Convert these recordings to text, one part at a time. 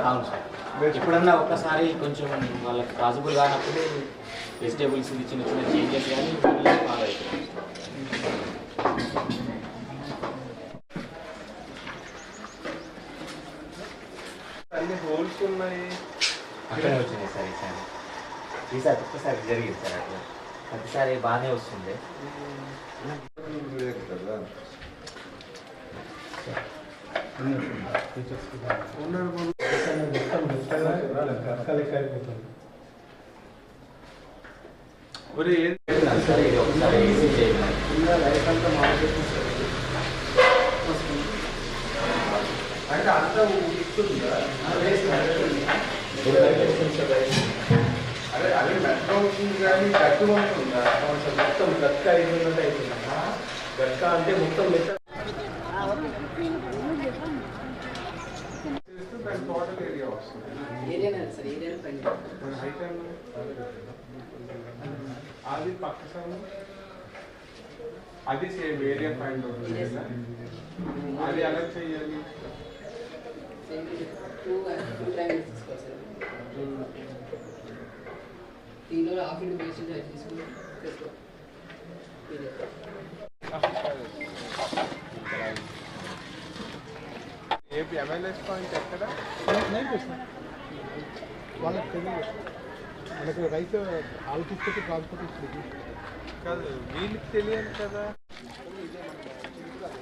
అవును సార్. ఎప్పుడన్నా ఒక్కసారి కొంచెం వాళ్ళకి పాసిబుల్ కానప్పుడు వెజిటేబుల్స్ చిన్న చిన్న చేంజెస్ కానీ ఫాలో అవుతున్నాం అన్ని హోల్స్ ఉన్నాయి అక్కడే వచ్చినాయి సార్ ఈసారి ఈసారి ఒక్కసారి జరిగింది సార్ అట్లా ప్రతిసారి బాగానే వస్తుంది ఒరే ఏది సార్ ఇది ఒకసారి ఈజీ చేయాలి అంటే అంతా ఇస్తుందా అదే మెట్రో అవుతుంది కానీ గట్టు ఉంటుందా మొత్తం గట్క అయిపోయినట్టు అయిపోయిందమ్మా గట్క అంటే మొత్తం మెత్త అది పక్క సైడ్ అది సేమ్ ఏరియా ఫైండ్ అవుతుంది? అది ఎలా చేయాలి దీనిలో హాఫ్ ఇంటూ అది తీసుకుని ఏపీ ఎంఎల్ఎస్ పాయింట్ ఎక్కడ? వాళ్ళకి తెలియదు. మనకు రైతు ఆలోచిస్తే ట్రాన్స్పోర్ట్ కాదు వీళ్ళకి తెలియదు కదా.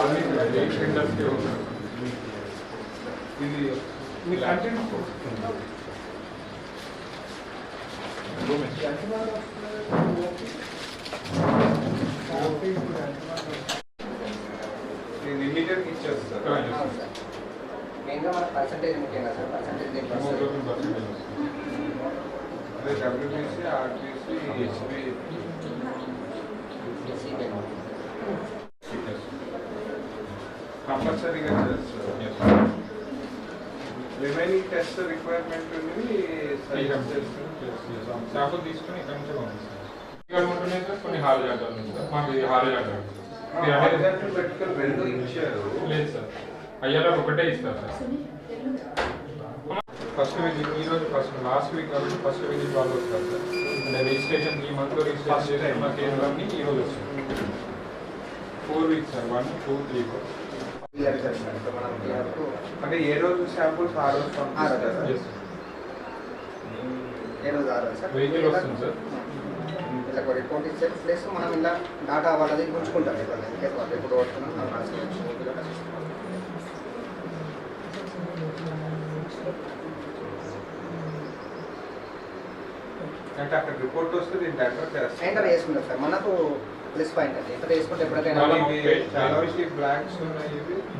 वो ఇది మీ కంటెంట్ నేను ఇమీడియట్గా ఇచ్చేస్తాను మెయిన్గా మన పర్సంటేజ్ ముఖ్యంగా సార్ పర్సంటేజ్ అదే డబ్ల్యూబీసీ ఆర్టీసీ హెచ్బి కంపల్సరీగా చేస్తారు రిమైనింగ్ టెస్ట్ రిక్వైర్మెంట్ సజెస్ట్ చేస్తారు శాంపుల్ తీసుకుని ఇక్కడ నుంచి పంపిస్తాం ఇక్కడ ఉంటున్నాయి సార్ కొన్ని హాల్ జాగ్రత్తలు ఉన్నాయి సార్ మాకు ఇది హాల్ జాగ్రత్త ఇది అనేది హారిజాంటల్ వెర్టికల్ రెండు ఇచ్చారు లేదు సార్ అయ్యాలో ఒకటే ఇస్తారు సార్ ఫస్ట్ విజిట్ ఈ రోజు ఫస్ట్ లాస్ట్ వీక్ కాబట్టి ఫస్ట్ విజిట్ వాళ్ళు వస్తారు సార్ అంటే రిజిస్ట్రేషన్ ఈ మంత్ లో First రిజిస్ట్రేషన్ time. చేసుకున్న కేంద్రాన్ని ఈ రోజు వచ్చింది four weeks sir one two three four మనం వరకు అంటే ఏ రోజు శాంపుల్స్ ఆ రోజు ఏ రోజు సార్ ఇలా ఒక రిపోర్ట్ ఇచ్చారు ప్లస్ మనం ఇలా డాటా వాళ్ళది ఉంచుకుంటాం ఇప్పుడు ఎప్పుడు వస్తున్నాం మనం రాసుకోవచ్చు. అంటే అక్కడ రిపోర్ట్ వస్తే దీన్ని ఎంటర్ చేస్తాం ఎంటర్ చేసుకుంటాం సార్ మనకు ప్లస్ పాయింట్ అది ఎంటర్ చేసుకుంటే ఎప్పటికైనా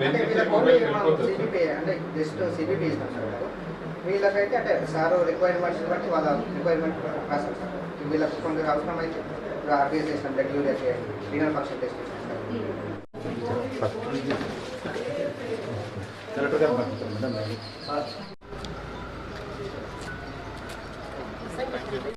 అంటే వీళ్ళకి మొబైల్ ఓన్లీ మనం సిబిపి అంటే జస్ట్ సిబిపి ఇస్తాం సార్ వాళ్ళు. వీళ్ళకైతే అంటే సార్ రిక్వైర్మెంట్స్ బట్టి వాళ్ళ రిక్వైర్మెంట్ రాస్తాం సార్. వీళ్ళకి కొంచెం అవసరం అయితే ఆర్బీఎస్ చేసినాం బ్లడ్ యూరియా చేయండి రీనల్ ఫంక్షన్ టెస్ట్ కరెక్ట్గా